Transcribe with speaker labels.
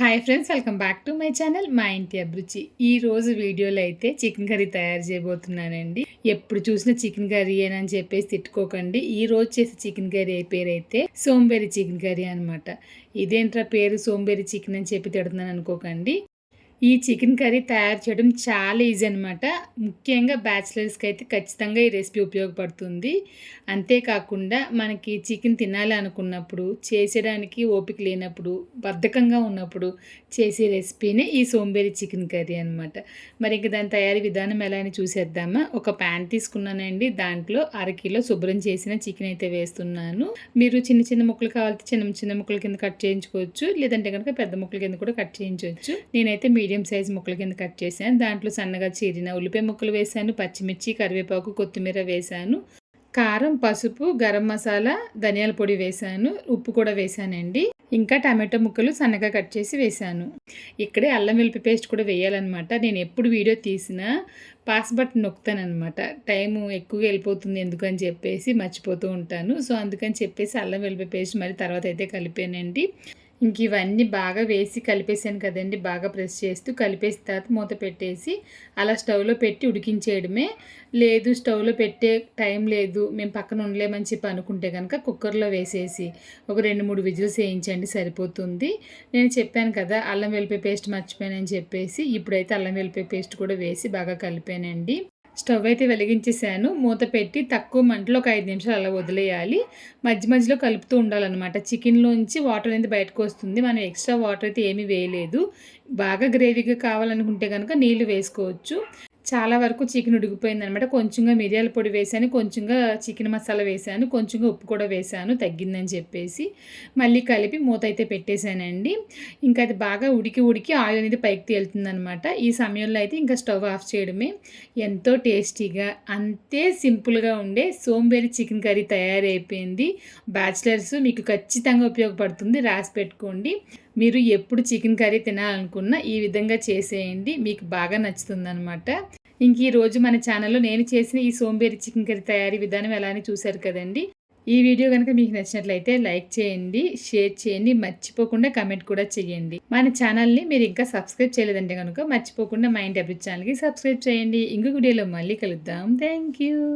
Speaker 1: Hi friends welcome back to my channel మా ఇంటి అభిరుచి. ఈ రోజు వీడియోలో అయితే చికెన్ కర్రీ తయారు చేయబోతున్నానండి. ఎప్పుడు చూసినా చికెన్ కర్రీ అని చెప్పేసి తిట్టుకోకండి. ఈ రోజు చేసే చికెన్ కర్రీ పేరు అయితే సోంబేరి చికెన్ కర్రీ అనమాట ఇదేంట్రా పేరు సోంబేరి చికెన్ అని చెప్పి తిడుతున్నాను అనుకోకండి. ఈ చికెన్ కర్రీ తయారు చేయడం చాలా ఈజీ అనమాట ముఖ్యంగా బ్యాచిలర్స్కి అయితే ఖచ్చితంగా ఈ రెసిపీ ఉపయోగపడుతుంది. అంతేకాకుండా మనకి చికెన్ తినాలి అనుకున్నప్పుడు చేసేయడానికి ఓపిక లేనప్పుడు బద్ధకంగా ఉన్నప్పుడు చేసే రెసిపీనే ఈ సోంబేరి చికెన్ కర్రీ అనమాట మరి ఇంక దాని తయారీ విధానం ఎలా అని చూసేద్దామా? ఒక ప్యాన్ తీసుకున్నానండి. దాంట్లో అరకిలో శుభ్రం చేసిన చికెన్ అయితే వేస్తున్నాను. మీరు చిన్న చిన్న ముక్కలు కావాలంటే చిన్న చిన్న ముక్కల కింద కట్ చేయించుకోవచ్చు. లేదంటే కనుక పెద్ద ముక్కల కింద కూడా కట్ చేయించవచ్చు. నేనైతే మీడియం సైజ్ ముక్కల కింద కట్ చేశాను. దాంట్లో సన్నగా చీరిన ఉల్లిపాయ ముక్కలు వేశాను. పచ్చిమిర్చి కరివేపాకు కొత్తిమీర వేశాను. కారం పసుపు గరం మసాలా ధనియాల పొడి వేశాను. ఉప్పు కూడా వేశానండి. ఇంకా టమాటో ముక్కలు సన్నగా కట్ చేసి వేశాను. ఇక్కడే అల్లం వెల్లిపి పేస్ట్ కూడా వేయాలన్నమాట. నేను ఎప్పుడు వీడియో తీసినా పాస్ బటన్ నొక్కుతానమాట టైం ఎక్కువగా వెళ్ళిపోతుంది ఎందుకని చెప్పేసి మర్చిపోతూ ఉంటాను. సో అందుకని చెప్పేసి అల్లం వెల్లిపి పేస్ట్ మరి తర్వాత అయితే కలిపానండి. ఇంక ఇవన్నీ బాగా వేసి కలిపేసాను కదండి. బాగా ప్రెస్ చేస్తూ కలిపేసిన తర్వాత మూత పెట్టేసి అలా స్టవ్లో పెట్టి ఉడికించేయడమే. లేదు స్టవ్లో పెట్టే టైం లేదు మేము పక్కన ఉండలేమని చెప్పి అనుకుంటే కనుక కుక్కర్లో వేసేసి ఒక రెండు మూడు విజిల్స్ వేయించండి సరిపోతుంది. నేను చెప్పాను కదా అల్లం వెల్లిపాయ పేస్ట్ మర్చిపోయానని చెప్పేసి ఇప్పుడైతే అల్లం వెల్లిపాయ పేస్ట్ కూడా వేసి బాగా కలిపానండి. స్టవ్ అయితే వెలిగించేసాను. మూత పెట్టి తక్కువ మంటలో ఒక ఐదు నిమిషాలు అలా వదిలేయాలి. మధ్య మధ్యలో కలుపుతూ ఉండాలన్నమాట. చికెన్లోంచి వాటర్ అనేది బయటకు వస్తుంది. మనం ఎక్స్ట్రా వాటర్ అయితే ఏమీ వేయలేదు. బాగా గ్రేవీగా కావాలనుకుంటే కనుక నీళ్ళు వేసుకోవచ్చు. చాలా వరకు చికెన్ ఉడికిపోయింది అనమాట కొంచెంగా మిరియాల పొడి వేసాను కొంచెంగా చికెన్ మసాలా వేసాను కొంచెంగా ఉప్పు కూడా వేసాను తగ్గిందని చెప్పేసి మళ్ళీ కలిపి మూత అయితే పెట్టేశానండి. ఇంకా అది బాగా ఉడికి ఉడికి ఆయిల్ అనేది పైకి తేలుతుందనమాట. ఈ సమయంలో అయితే ఇంకా స్టవ్ ఆఫ్ చేయడమే. ఎంతో టేస్టీగా అంతే సింపుల్గా ఉండే సోంబేరి చికెన్ కర్రీ తయారైపోయింది. బ్యాచిలర్స్ మీకు ఖచ్చితంగా ఉపయోగపడుతుంది. రాసి పెట్టుకోండి. మీరు ఎప్పుడు చికెన్ కర్రీ తినాలనుకున్నా ఈ విధంగా చేసేయండి. మీకు బాగా నచ్చుతుందనమాట. ఇంక ఈ రోజు మన ఛానల్లో నేను చేసిన ఈ సోంబేరి చికెన్ కర్రీ తయారీ విధానం ఎలా అని చూశారు కదండి. ఈ వీడియో కనుక మీకు నచ్చినట్లయితే లైక్ చేయండి షేర్ చేయండి మర్చిపోకుండా కమెంట్ కూడా చేయండి మన ఛానల్ని మీరు ఇంకా సబ్స్క్రైబ్ చేయలేదంటే కనుక మర్చిపోకుండా మైండ్ అభివృద్ధి ఛానల్కి సబ్స్క్రైబ్ చేయండి. ఇంకొక వీడియోలో మళ్ళీ కలుద్దాం. Thank you